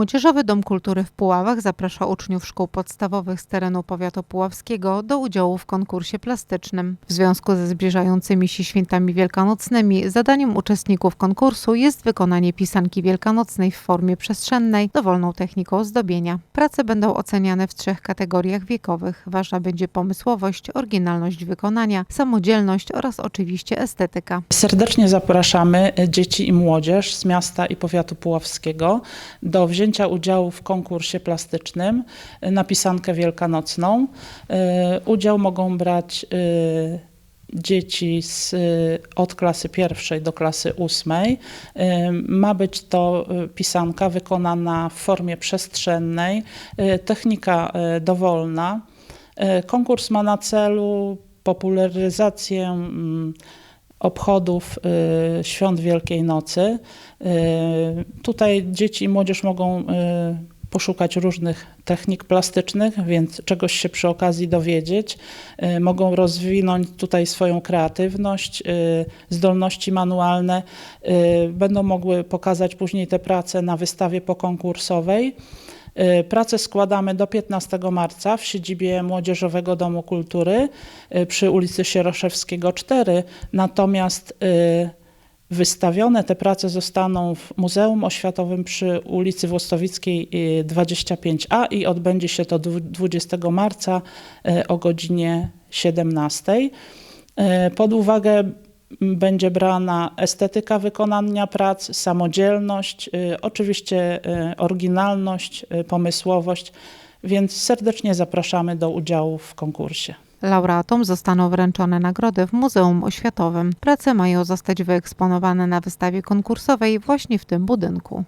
Młodzieżowy Dom Kultury w Puławach zaprasza uczniów szkół podstawowych z terenu powiatu puławskiego do udziału w konkursie plastycznym. W związku ze zbliżającymi się świętami wielkanocnymi zadaniem uczestników konkursu jest wykonanie pisanki wielkanocnej w formie przestrzennej dowolną techniką ozdobienia. Prace będą oceniane w trzech kategoriach wiekowych. Ważna będzie pomysłowość, oryginalność wykonania, samodzielność oraz oczywiście estetyka. Serdecznie zapraszamy dzieci i młodzież z miasta i powiatu puławskiego do wzięcia udziału w konkursie plastycznym na pisankę wielkanocną. E, Udział mogą brać e, dzieci z, od klasy pierwszej do klasy ósmej. Ma być to pisanka wykonana w formie przestrzennej, technika dowolna. Konkurs ma na celu popularyzację mm, obchodów y, świąt Wielkiej Nocy. Y, tutaj dzieci i młodzież mogą y, poszukać różnych technik plastycznych, więc czegoś się przy okazji dowiedzieć. Mogą rozwinąć tutaj swoją kreatywność, zdolności manualne. Będą mogły pokazać później te prace na wystawie pokonkursowej. Y, Pracę składamy do 15 marca w siedzibie Młodzieżowego Domu Kultury y, przy ulicy Sieroszewskiego 4. Natomiast y, wystawione te prace zostaną w Muzeum Oświatowym przy ulicy Włostowickiej y, 25a i odbędzie się to dwu- 20 marca o godzinie 17. Y, Pod uwagę będzie brana estetyka wykonania prac, samodzielność, y, oczywiście y, oryginalność, y, pomysłowość, więc serdecznie zapraszamy do udziału w konkursie. Laureatom zostaną wręczone nagrody w Muzeum Oświatowym. Prace mają zostać wyeksponowane na wystawie konkursowej właśnie w tym budynku.